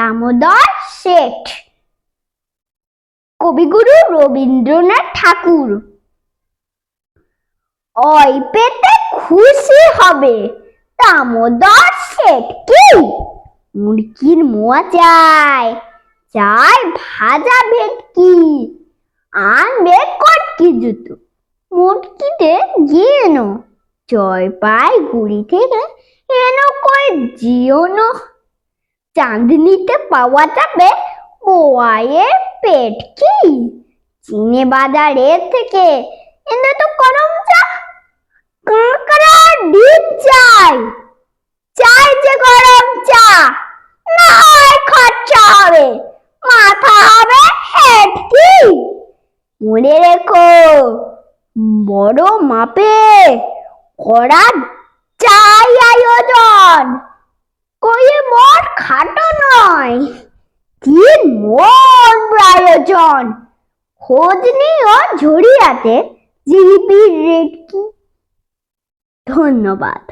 দামোদর শেঠ। কবিগুরু রবীন্দ্রনাথ ঠাকুর। ওই পেতে খুশি হবে দামোদর শেঠ কি? মুরগির মোয়া চাই চাই ভাজা ভেটকি, আনবে কটকি জুতো। মুটকিতে গিয়ে জয় পাই গুড়ি থেকে, এনো কই জিওনো। চাঁদনিতে পাওয়া যাবে বোয়াইয়ের পেট কি? চিনে বাজারের থেকে এনে তো গরম চা। কাঁকড়া ডিম চাই। চাই যে গরম চা। নয় খরচা হবে। মাথা হবে হেড কি? মনে রেখো, বড় মাপে করা চাই আয়োজন। নয় তিন মন প্রয়োজন? খোঁজ নিও ঝরিয়াতে জিলিপির রেট কি ধন্যবাদ।